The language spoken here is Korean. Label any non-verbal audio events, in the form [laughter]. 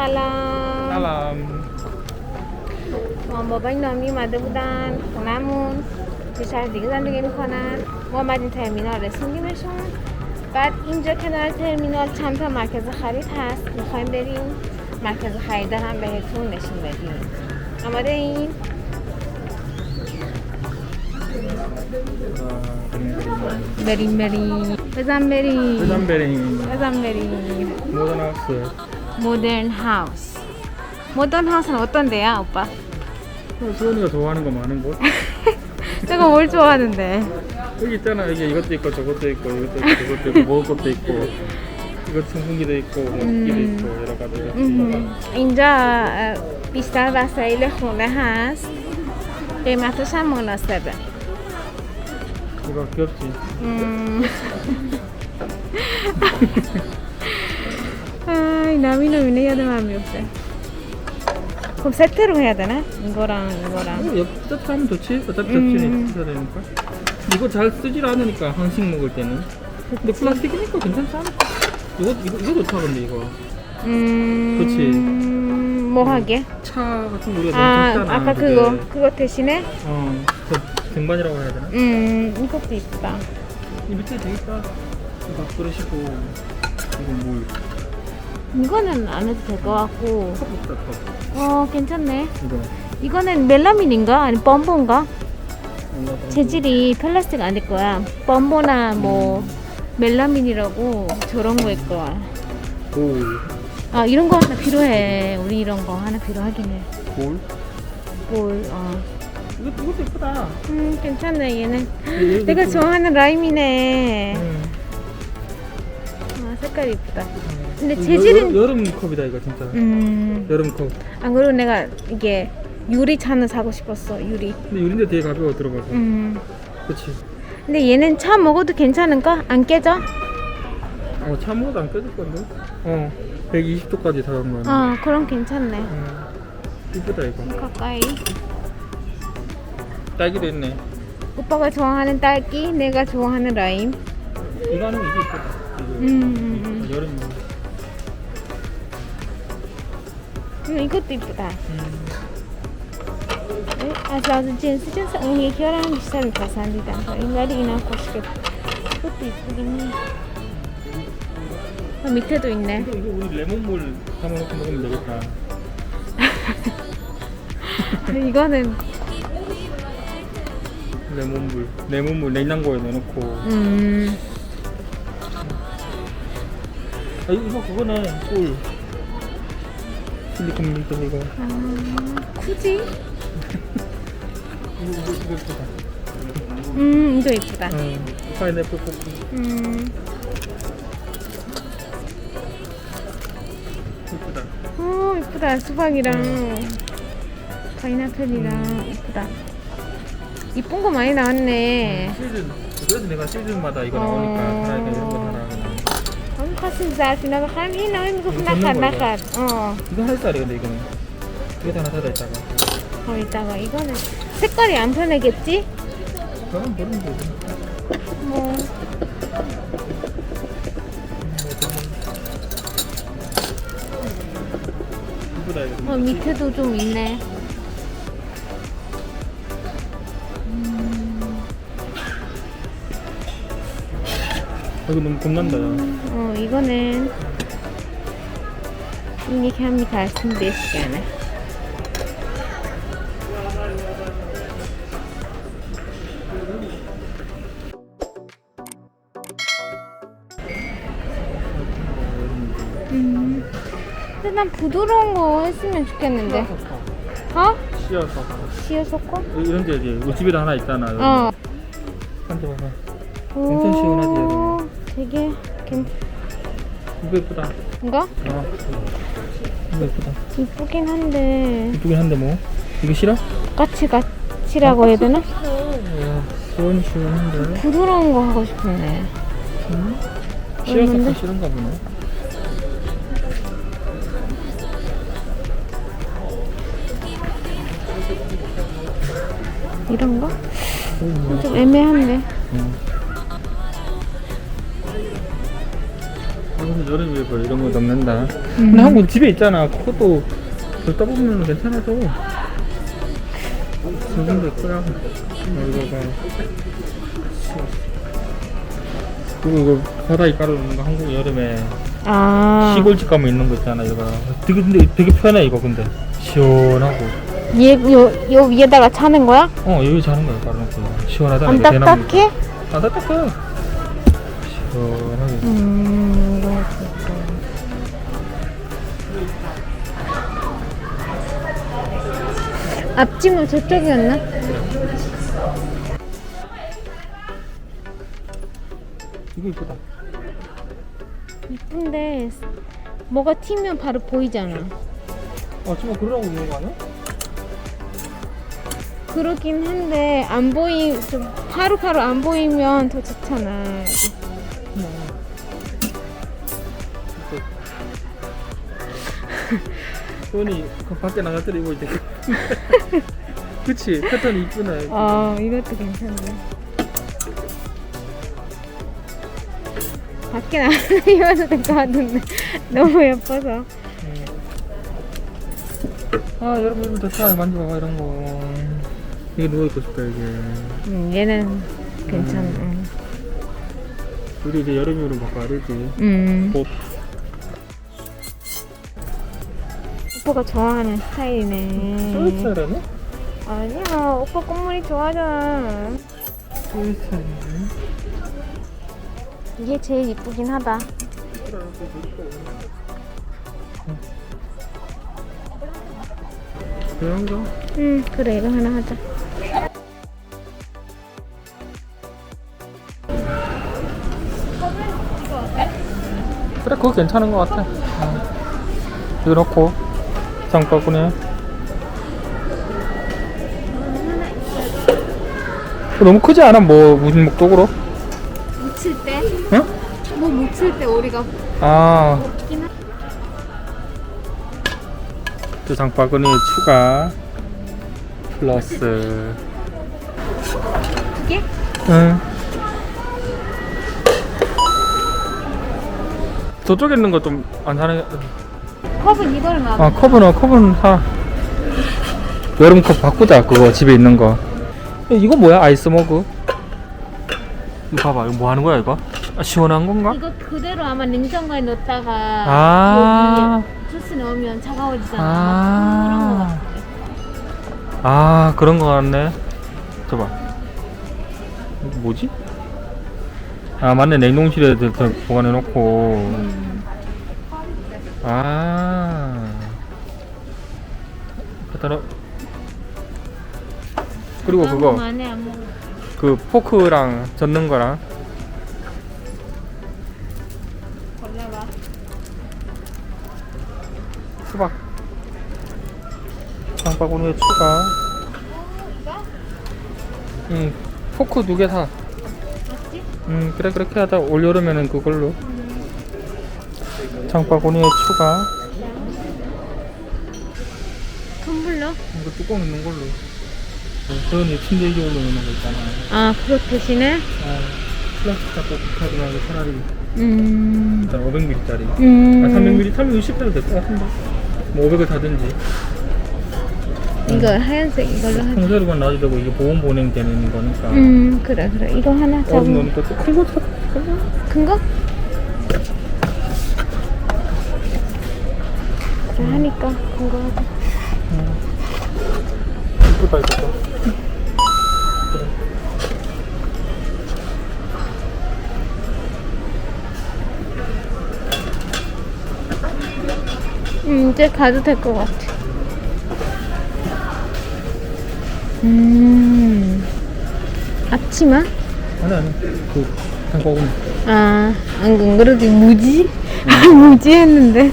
سلام. سلام. مام بابا نامی اومده بودن خونمون یه شهر دیگه زندگی می‌کنن. ما اومدیم ترمینال رسوندیمشون. بعد اینجا کنار ترمینال چند تا مرکز خرید هست. می‌خوایم بریم مرکز خرید هم بهتون نشون بدیم. آماده این؟ بریم بریم. بزن بریم. بزن بریم. بزن بریم. 모던 하우스 모던 하우스 모던 하우스는 어떤데요 오빠? 수원이가 좋아하는 거 많은 곳 [laughs] 내가 뭘 좋아하는데 여기 있잖아 여기 이것도 있고 저것도 있고 이것도 있고 저것도 있고 먹을 것도 있고 이거 선풍기도 있고 먹기도 음. 있고 여러 가지 مهم. اینجا اه، بیشتر وسایل خونه هست قیمتش هم مناسبه 이거 귀엽지 [laughs] 음. [laughs] 아이 나미는 미네 야도 마음이 없대. 그럼 세트로 해야 되나? 이거랑 이거랑. 음, 옆뜻 하면 좋지. 어차피 접시에 음. 니까 이거 잘 쓰질 않으니까 한식 먹을 때는. 근데 플라스틱이니까 괜찮잖아. 이거 이거, 이거 좋다 근데 이거. 음. 그렇지. 뭐 음, 하게? 차 같은 거 우리가 아 너무 작잖아. 아까 그게. 그거 그거 대신에 어. 저 등반이라고 해야 되나? 음 이것도 있다. 이 밑에 되게 있다. 밥 그릇이고 이건 물. 이거는 안 해도 될 것 같고. 컵 있다 컵 어 괜찮네. 이거. 이거는 멜라민인가? 아니? 뭔가? 좀 재질이 플라스틱 아닐 거야. 범보나 뭐 멜라민이라고 저런 거일 거야. 볼. 아 이런 거 하나 필요해. 우리 이런 거 하나 필요하긴 해. 볼? 볼, 어. 이것도 예쁘다. 음 괜찮네 얘는. 얘- 내가 좋아하는 라임이네. 응. 아 색깔이 이쁘다 근데 재질은 여, 여름 컵이다 이거 진짜. 음. 여름 컵. 안 그리고 내가 이게 유리 잔을 사고 싶었어 유리. 근데 유린데 되게 가벼워 들어가고 음. 그치. 근데 얘는 차 먹어도 괜찮은가? 안 깨져? 어 차무도 안 깨질 건데. 어 120도까지 다간 거야? 어 그럼 괜찮네. 응. 이쁘다 이거. 가까이. 딸기도 있네. 오빠가 좋아하는 딸기 내가 좋아하는 라임. 이거는 이게 이쁘다. 이거 음, 음, 음. 여름 지금 이것도 이쁘다. 네, 아주 진스 진스 언니 결혼 기사를 감사합니다. 인간이 이나 고시게 이것도 이쁘긴 해. 어, 밑에도 있네. 이거, 이거 우리 레몬물 담아놓고 먹으면 되겠다. 아, 이거는 레몬물, 레몬물 냉장고에 넣어놓고. 음. 아, 이거 그거는 꿀. 실리콘입니다 이거. 아, 굳이? 이거 이거 예쁘다. 음 이거 예쁘다. 음, 파인애플 포크 음. 예쁘다. 어 예쁘다. 수박이랑 파인애플이랑 음. 예쁘다. 이쁜 거 많이 나왔네. 음, 시즌 그래서 내가 시즌마다 이거 나오니까 어. خواستیم ظرف اینا بخرم این نمی میگفت 이거 نخر 줬는 거야, نخر 어 이거 할 살이 근데 이거는 이거 하나 사다 있다가 어 이따가 이거는 색깔이 안 편하겠지? 그럼 버리면 되지 뭐 이쁘다 이거 어, 밑에도 좀 있네. 이거 너무 겁난다 야 어, 이거는 kalsın beşgeni. 음. 근데 난 부드러운 거 했으면 좋겠는데. 어? 씌어서 시어 섞어? 이런 데 이제 집에도 하나 있잖아 여기. 어. 만져봐봐 엄청 시원하지, 오, 되게 괜 이거 예쁘다 이거 어 이거 예쁘다 이쁘긴 한데 이쁘긴 한데 뭐 이거 싫어? 까치 까치라고 해야 되나? 와 시원시원한데 부드러운 거 하고 싶네. 응? 씌어서 근데- 싫은가 보네 이런 거? 음, 뭐. 좀 애매한데. 응. 여름에 뭐 이런 거 넣는다. 근데 한국 집에 있잖아. 그것도 듣다 보면 괜찮아져. 정도 있고요. 이거 봐. 그리고 이거 바닥에 깔아놓는 거 한국 여름에 아. 시골집 가면 있는 거 있잖아 이거. 되게 근데 되게 편해 이거 근데 시원하고. 얘, 요, 요 위에다가 차는 거야? 어 여기 자는 거야 깔아놓고 시원하잖아. 안 이거 대나무. 딱딱해? 아 딱딱해. 시원하게. 음, 앞집은 저쪽이었나? 이거 이쁘다. 이쁜데 뭐가 튀면 바로 보이잖아. 아 지금 그러라고 있는 거 아니야? 그렇긴 한데 안 보이 좀 바로바로 안 보이면 더 좋잖아. 손이 그 밖에 때 입을 때 그치 패턴이 이쁘네 어, 이것도 괜찮네. 밖에 나가서 입어도 [laughs] 될 것 같은데 [laughs] 너무 예뻐서. 음. 아 여러분 여러분 더잘 만져봐 이런 거 이게 누워있고 싶다 이게 음, 얘는 괜찮아. 음. 우리 이제 여름으로 바꿔야 되지 음. 옷 오빠가 좋아하는 스타일이네. 스웨트라네? 아니야, 오빠 꽃무늬 좋아하잖아. 스웨트라네 이게 제일 이쁘긴 하다. 그런 거? 응, 그래 이거 하나 하자. 그래 그거 괜찮은 거 같아 어. 이거 넣고 장바구니에 어, 너무 크지 않아? 뭐 무슨 목적으로? 묻힐 때? 응? 뭐 묻힐 때 우리가 아. 또 장바구니 추가 플러스 두 개? 응 저쪽에 있는 거 좀 안 사네 컵은 이거를 놔. 아 컵은 컵은 사 여름 컵 바꾸자 그거 집에 있는 거 이거 뭐야 아이스 머그 이거 봐봐 이거 뭐 하는 거야 이거 아, 시원한 건가? 이거 그대로 아마 냉장고에 넣었다가 아. 여기 주스 넣으면 차가워지잖아. 아. 그런 거 같아. 아 그런 거 같네 저봐 뭐지? 아 맞네 냉동실에 이렇게 보관해 놓고 음. 아놓 그리고 그거 안에 안 먹어. 그 포크랑 젓는 거랑 골라봐. 수박 장바구니에 추가 이거? 응 포크 두 개 사. 맞지? 음 그래 그렇게 하자 올 여름에는 그걸로 장바구니에 추가 텀블러? 이거 뚜껑 있는 걸로 서연이 침대 위에 올려놓는 거 있잖아 아, 그렇 대신에? 아 플라스틱 잡고 하지 말고 차라리 음. 일단 500ml짜리 음. 아 300ml? 360ml 될것 같은데 뭐 500을 사든지 이거 하얀색 이걸로 하자. 통째로만 놔도 되고 이게 보온 보냉 되는 거니까 음, 그래, 그래. 이거 하나 잡으면. 큰거 사 큰거 그래, 하니까 큰거 하자. 이쁘다 이쁘다 음, 이제 가도 될 것 같아. 음, 앞치마? 아니 아니 그 장바구니 아, 안, 안 그래도 무지? 무지 했는데.